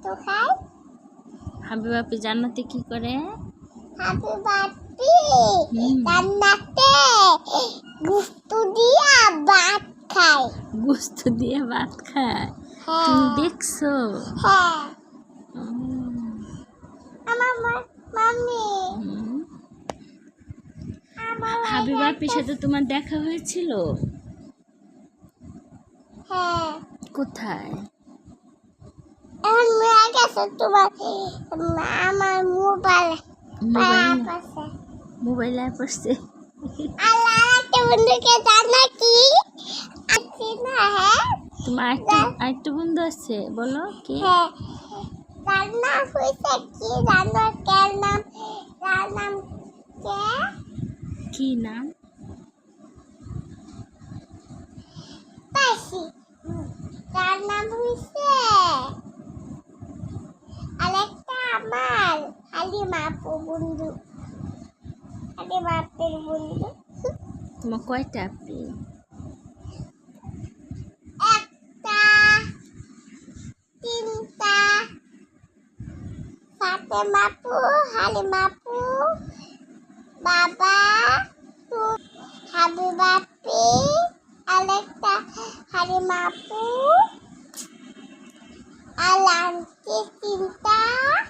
গুস্তু খায় হাবিব আপি জান্নাতে কি করে? হাবি বাপি হুম। রান্নাতে গুস্তু দিয়া ভাত খায়। গোস্ত দিয়ে ভাত খায়? হ্যাঁ। তুমি দেখছ? হ্যাঁ। আমার মাম্মি। হাবিব আপির সাথে তোমার দেখা হয়েছিল? হ্যাঁ। কোথায়? তোমার আমার মোবাইল মোবাইল পাশে। মোবাইলে পড়ছে। আল্লাহ একটা বন্ধুকে জানা কি? আছি না হ্যাঁ? তোমার আরেকটা আরেকটা বন্ধু আছে বলো কি? হ্যাঁ। তার নাম হয়েছে কি? জানো কের নাম? তার নাম কে? কি নাম? পাইছি তার নাম হয়েছে আরেকটা আমার হালিমা আপু বন্ধু হালিমা আপুর বন্ধু তোমার কয়টা আপি একটা তিনটা সাথে মাপু হালি মাপু বাবা তু হাবি বাপি আরেকটা হালি মাপু আলান্তি তিনটা আপু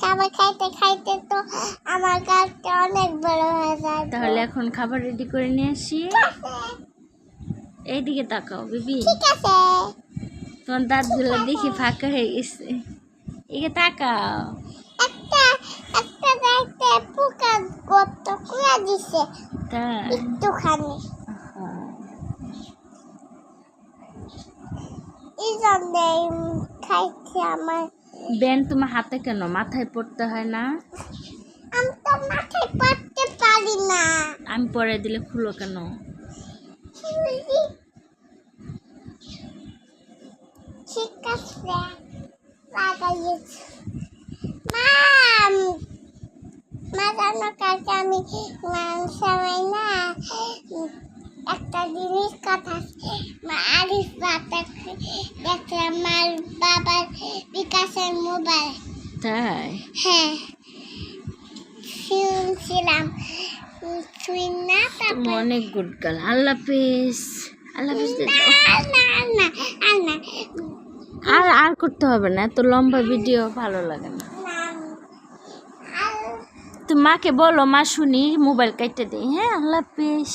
খাবার খাইতে খাইতে তো আমার গাছটা অনেক বড় হয়ে যায় তাহলে এখন খাবার রেডি করে নিয়ে আসি। এইদিকে তাকাও বিবি। ঠিক আছে। তোমার দাঁতগুলো দেখি ফাঁকা হয়ে গেছে। এদিকে তাকাও। একটা একটা পোকা গর্ত কুয়া দিছে। তাই? একটুখানি। এই জন্য খাইছি আমার ব্যান তোমার হাতে কেন? মাথায় পড়তে হয় না? আমি তো মাথায় পড়তে পারি না। আমি পরে দিলে খুলো কেন? ঠিক আছে লাগাইয়েছি। মাম মা জানো কালকে আমি সবাই না। একটা জিনিস কথা আরিফ বাতা দেখলাম মার বাবার বিকাশের মোবাইল। তাই? হ্যাঁ। শুনছিলাম। শুন না তারপর অনেক গুড গার্ল আল্লাহ হাফিজ। আল্লাহ হাফিজ দে দাও। না না না আর আর করতে হবে না। এত লম্বা ভিডিও ভালো লাগে না। না তো মাকে বলো মা শুনি মোবাইল কাটতে দিই হ্যাঁ আল্লাহ হাফিজ।